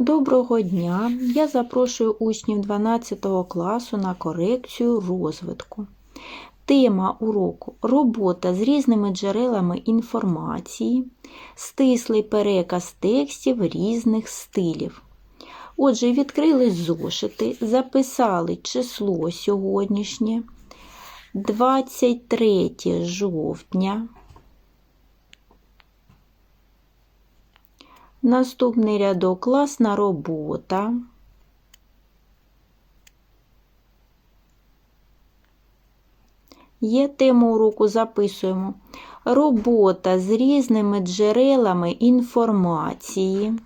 Доброго дня! Я запрошую учнів 12 класу на корекцію розвитку. Тема уроку робота з різними джерелами інформації, стислий переказ текстів різних стилів. Отже, відкрили зошити, записали число сьогоднішнє 23 жовтня. Наступний рядок класна робота. Є тему уроку, записуємо. Робота з різними джерелами інформації.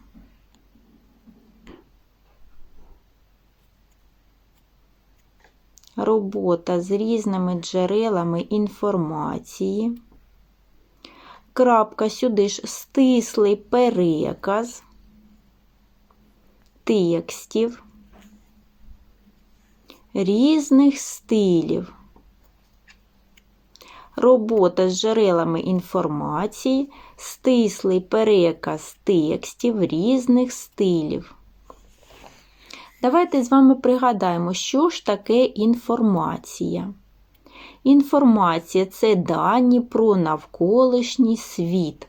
Робота з різними джерелами інформації крапка сюди ж стислий переказ текстів різних стилів. Робота з джерелами інформації, стислий переказ текстів різних стилів. Давайте з вами пригадаємо, що ж таке інформація. Інформація це дані про навколишній світ.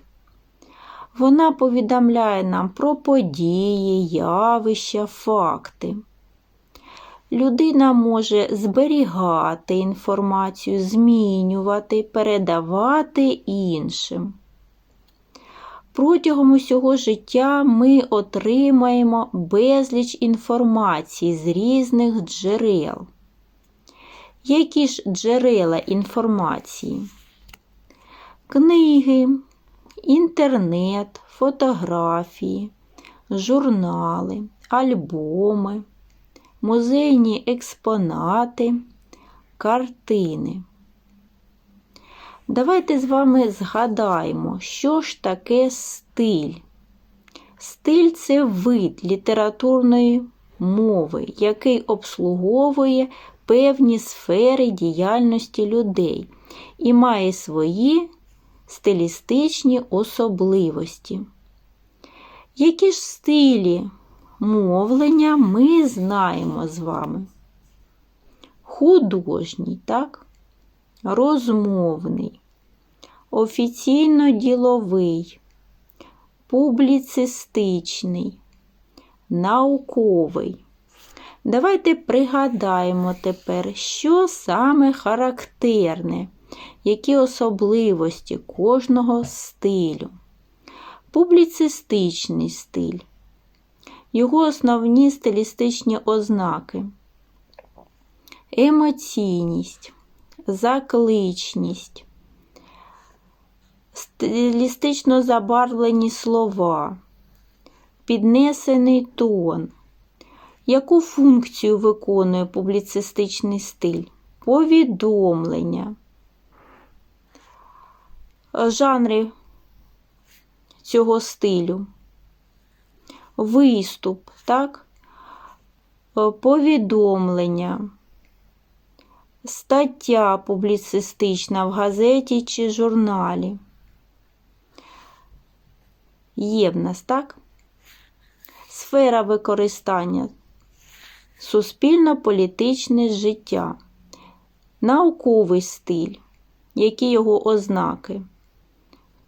Вона повідомляє нам про події, явища, факти. Людина може зберігати інформацію, змінювати, передавати іншим. Протягом усього життя ми отримаємо безліч інформації з різних джерел. Які ж джерела інформації? Книги, інтернет, фотографії, журнали, альбоми, музейні експонати, картини. Давайте з вами згадаємо, що ж таке стиль. Стиль це вид літературної мови, який обслуговує певні сфери діяльності людей і має свої стилістичні особливості. Які ж стилі мовлення ми знаємо з вами? Художній, так? розмовний, офіційно-діловий, публіцистичний, науковий. Давайте пригадаємо тепер, що саме характерне, які особливості кожного стилю. Публіцистичний стиль, його основні стилістичні ознаки, емоційність, закличність, стилістично забарвлені слова, піднесений тон. Яку функцію виконує публіцистичний стиль? Повідомлення. Жанри цього стилю. Виступ, так? Повідомлення. Стаття публіцистична в газеті чи журналі. Є в нас, так? Сфера використання суспільно-політичне життя, науковий стиль, які його ознаки,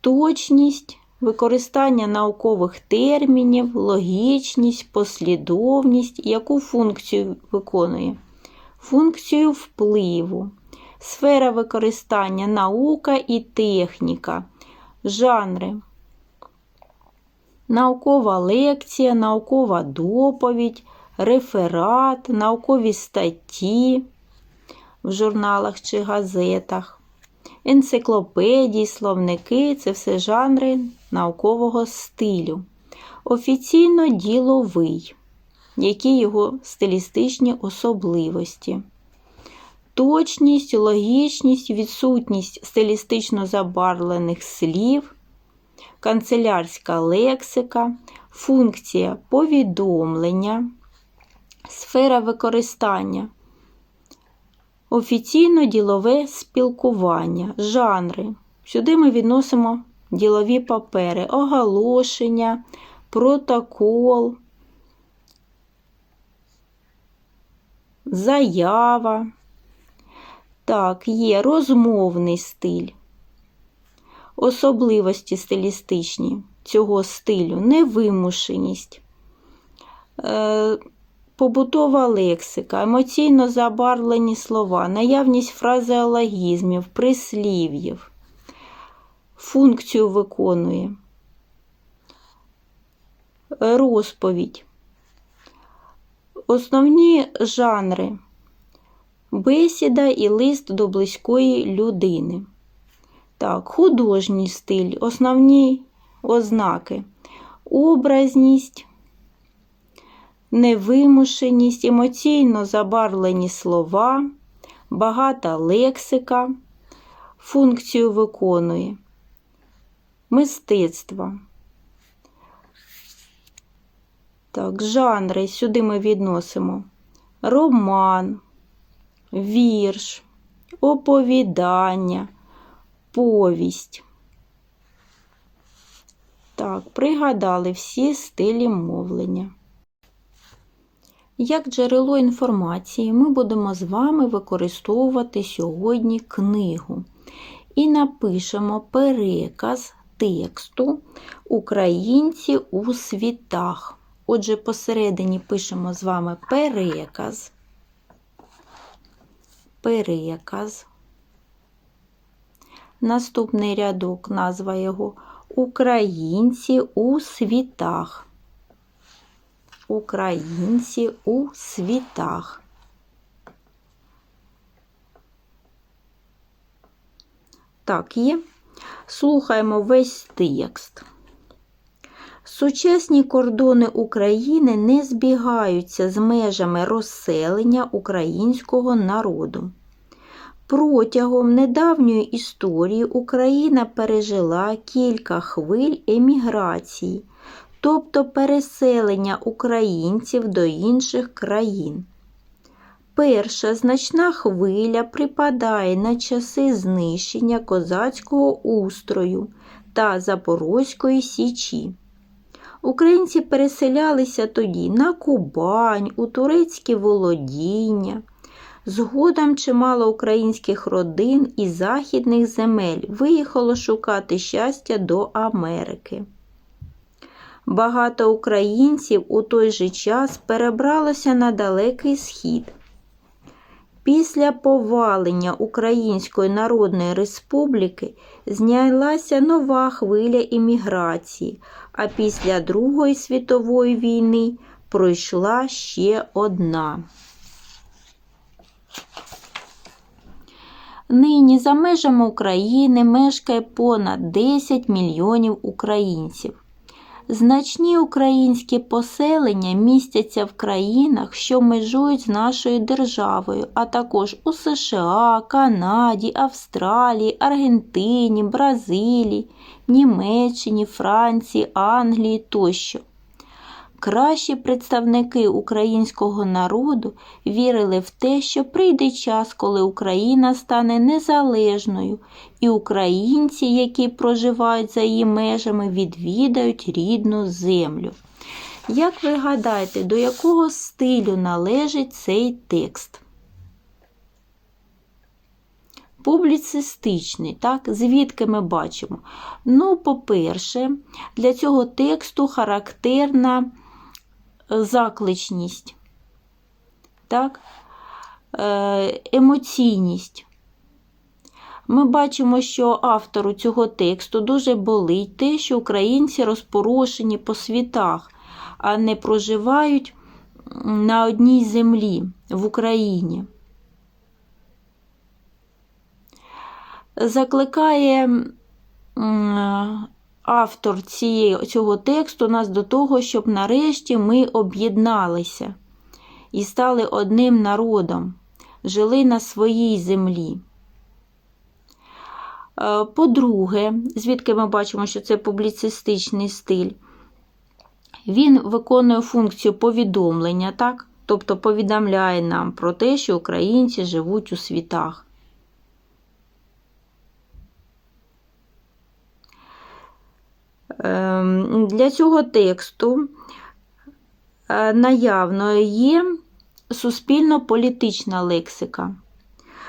точність, використання наукових термінів, логічність, послідовність, яку функцію виконує? Функцію впливу, сфера використання наука і техніка, жанри. Наукова лекція, наукова доповідь, реферат, наукові статті в журналах чи газетах, енциклопедії, словники це все жанри наукового стилю. Офіційно діловий, які його стилістичні особливості. Точність, логічність, відсутність стилістично забарвлених слів, канцелярська лексика, функція повідомлення, Сфера використання. Офіційно-ділове спілкування, жанри. Сюди ми відносимо ділові папери, оголошення, протокол, заява. Так, є розмовний стиль. Особливості стилістичні цього стилю, невимушеність. Е, побутова лексика, емоційно забарвлені слова, наявність фразеологізмів, прислів'їв, функцію виконує, розповідь. Основні жанри. Бесіда і лист до близької людини. Так, художній стиль, основні ознаки, образність, невимушеність, емоційно забарвлені слова, багата лексика, функцію виконує, мистецтво. Так, жанри сюди ми відносимо роман, вірш, оповідання, повість. Так, пригадали всі стилі мовлення. Як джерело інформації ми будемо з вами використовувати сьогодні книгу і напишемо переказ тексту Українці у світах. Отже, посередині пишемо з вами переказ. Переказ. Наступний рядок, назва його Українці у світах. Українці у світах. Так, є. Слухаємо весь текст. Сучасні кордони України не збігаються з межами розселення українського народу. Протягом недавньої історії Україна пережила кілька хвиль еміграції, тобто переселення українців до інших країн. Перша значна хвиля припадає на часи знищення козацького устрою та Запорозької Січі. Українці переселялися тоді на Кубань, у турецькі володіння. Згодом чимало українських родин із західних земель виїхало шукати щастя до Америки. Багато українців у той же час перебралося на далекий схід. Після повалення Української Народної Республіки знялася нова хвиля імміграції, а після Другої світової війни пройшла ще одна. Нині за межами України мешкає понад 10 мільйонів українців. Значні українські поселення містяться в країнах, що межують з нашою державою, а також у США, Канаді, Австралії, Аргентині, Бразилії, Німеччині, Франції, Англії тощо. Кращі представники українського народу вірили в те, що прийде час, коли Україна стане незалежною, і українці, які проживають за її межами, відвідають рідну землю. Як ви гадаєте, до якого стилю належить цей текст? Публіцистичний, так, звідки ми бачимо? Ну, по-перше, для цього тексту характерна закличність, так? Е, емоційність. Ми бачимо, що автору цього тексту дуже болить те, що українці розпорошені по світах, а не проживають на одній землі в Україні. Закликає автор цієї, цього тексту нас до того, щоб нарешті ми об'єдналися і стали одним народом, жили на своїй землі. Е, по-друге, звідки ми бачимо, що це публіцистичний стиль, він виконує функцію повідомлення, так? тобто повідомляє нам про те, що українці живуть у світах. Для цього тексту е, наявно є суспільно-політична лексика,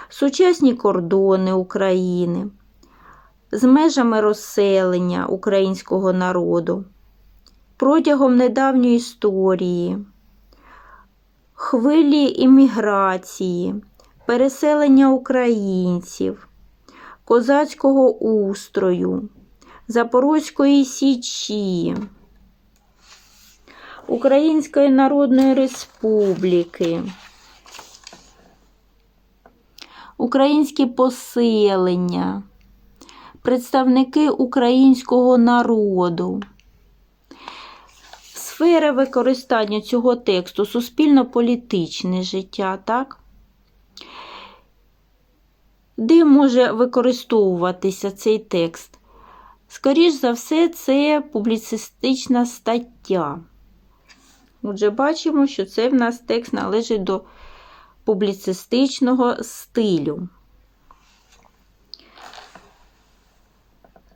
сучасні кордони України з межами розселення українського народу. Протягом недавньої історії, хвилі імміграції, переселення українців, козацького устрою, Запорозької Січі, Української Народної Республіки, українські поселення, представники українського народу. Сфера використання цього тексту суспільно-політичне життя, так? Де може використовуватися цей текст? Скоріш за все, це публіцистична стаття. Отже, бачимо, що це в нас текст належить до публіцистичного стилю.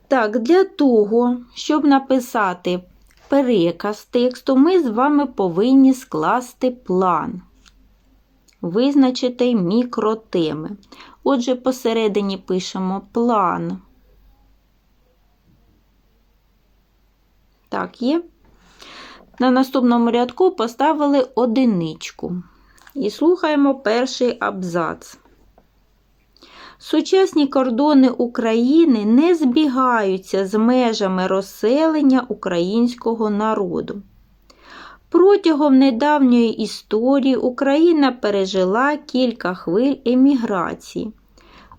Так, для того, щоб написати переказ тексту, ми з вами повинні скласти план, визначити мікротеми. Отже, посередині пишемо план. Так, є. На наступному рядку поставили одиничку. І слухаємо перший абзац. Сучасні кордони України не збігаються з межами розселення українського народу. Протягом недавньої історії Україна пережила кілька хвиль еміграції,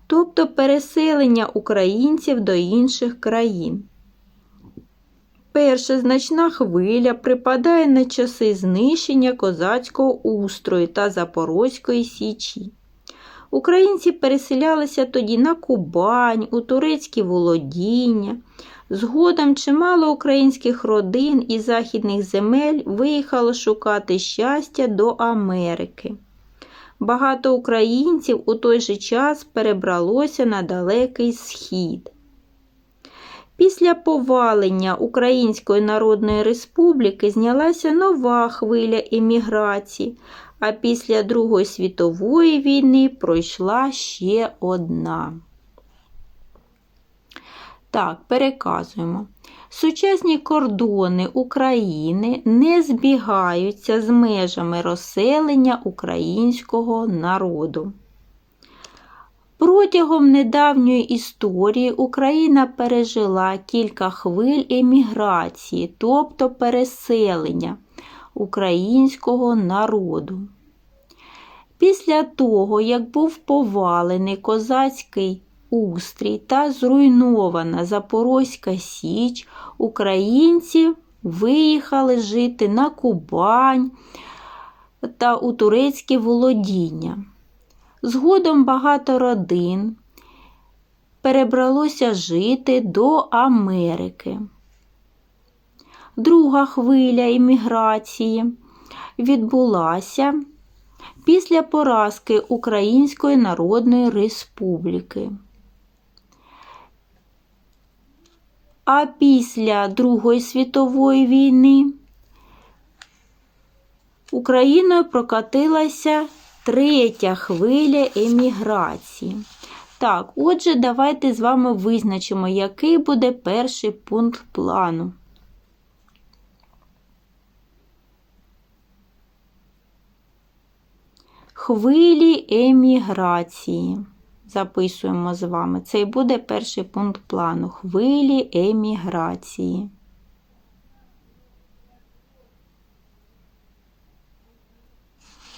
тобто переселення українців до інших країн. Перша значна хвиля припадає на часи знищення козацького устрою та Запорозької Січі. Українці переселялися тоді на Кубань, у турецькі володіння. Згодом чимало українських родин із західних земель виїхало шукати щастя до Америки. Багато українців у той же час перебралося на далекий схід. Після повалення Української Народної Республіки знялася нова хвиля еміграції, а після Другої світової війни пройшла ще одна. Так, переказуємо. Сучасні кордони України не збігаються з межами розселення українського народу. Протягом недавньої історії Україна пережила кілька хвиль еміграції, тобто переселення українського народу. Після того, як був повалений козацький устрій та зруйнована Запорозька Січ, українці виїхали жити на Кубань та у турецькі володіння. Згодом багато родин перебралося жити до Америки. Друга хвиля імміграції відбулася після поразки Української Народної Республіки. А після Другої світової війни Україною прокатилася третя хвиля еміграції. Так, отже, давайте з вами визначимо, який буде перший пункт плану. Хвилі еміграції. Записуємо з вами. Це і буде перший пункт плану. Хвилі еміграції.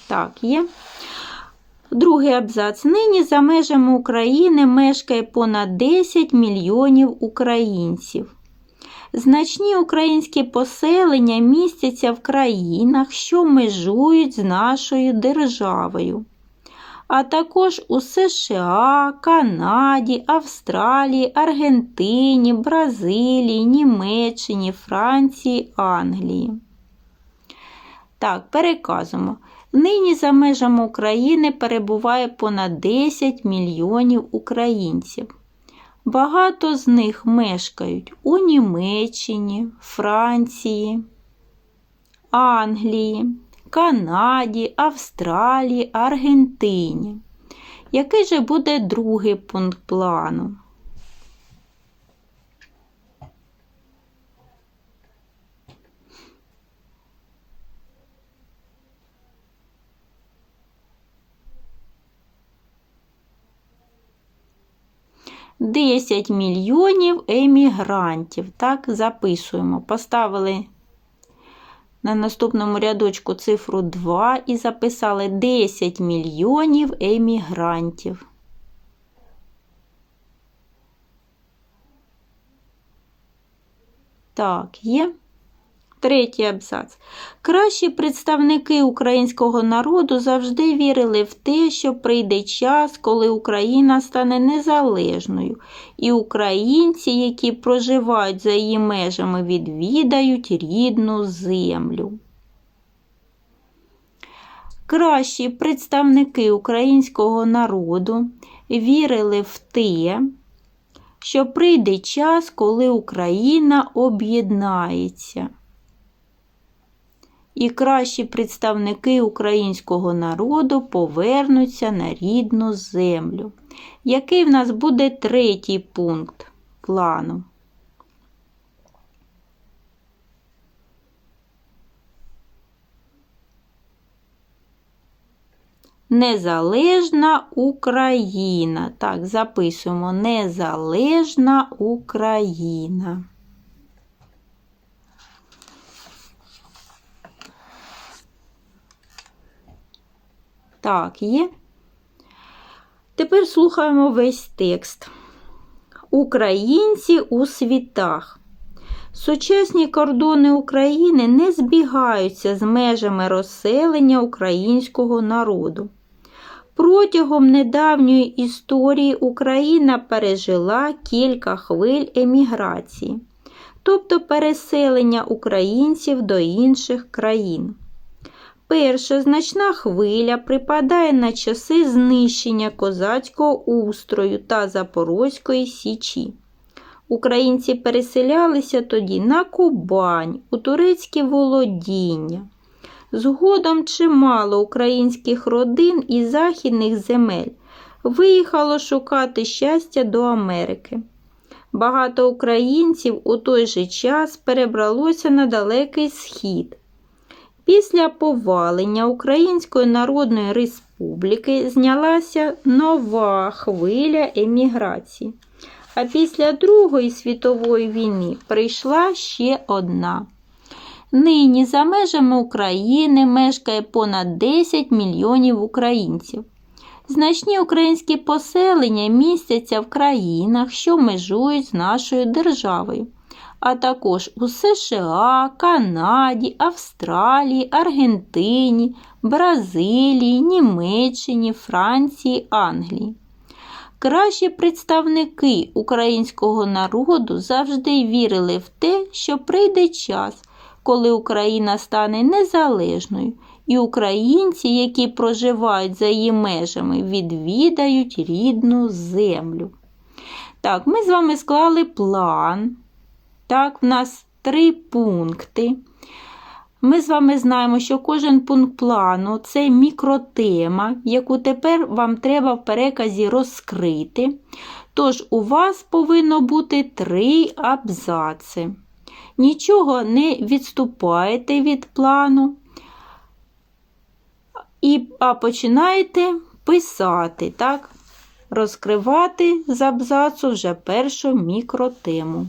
Так, є. Другий абзац. Нині за межами України мешкає понад 10 мільйонів українців. Значні українські поселення містяться в країнах, що межують з нашою державою, а також у США, Канаді, Австралії, Аргентині, Бразилії, Німеччині, Франції, Англії. Так, переказуємо. Нині за межами України перебуває понад 10 мільйонів українців. Багато з них мешкають у Німеччині, Франції, Англії, Канаді, Австралії, Аргентині. Який же буде другий пункт плану? Десять мільйонів емігрантів. Так, записуємо. Поставили на наступному рядочку цифру 2 і записали 10 мільйонів емігрантів. Так, є. Третій абзац. Кращі представники українського народу завжди вірили в те, що прийде час, коли Україна стане незалежною, і українці, які проживають за її межами, відвідають рідну землю. Кращі представники українського народу вірили в те, що прийде час, коли Україна об'єднається і кращі представники українського народу повернуться на рідну землю. Який в нас буде третій пункт плану? Незалежна Україна. Так, записуємо Незалежна Україна. Так, є. Тепер слухаємо весь текст. Українці у світах. Сучасні кордони України не збігаються з межами розселення українського народу. Протягом недавньої історії Україна пережила кілька хвиль еміграції, тобто переселення українців до інших країн. Перша значна хвиля припадає на часи знищення козацького устрою та Запорозької Січі. Українці переселялися тоді на Кубань, у турецькі володіння. Згодом чимало українських родин із західних земель виїхало шукати щастя до Америки. Багато українців у той же час перебралося на далекий схід. Після повалення Української Народної Республіки знялася нова хвиля еміграції. А після Другої світової війни прийшла ще одна. Нині за межами України мешкає понад 10 мільйонів українців. Значні українські поселення містяться в країнах, що межують з нашою державою а також у США, Канаді, Австралії, Аргентині, Бразилії, Німеччині, Франції, Англії. Кращі представники українського народу завжди вірили в те, що прийде час, коли Україна стане незалежною, і українці, які проживають за її межами, відвідають рідну землю. Так, ми з вами склали план. Так, в нас три пункти. Ми з вами знаємо, що кожен пункт плану це мікротема, яку тепер вам треба в переказі розкрити. Тож, у вас повинно бути три абзаци. Нічого не відступаєте від плану, і, а починаєте писати, так? розкривати з абзацу вже першу мікротему.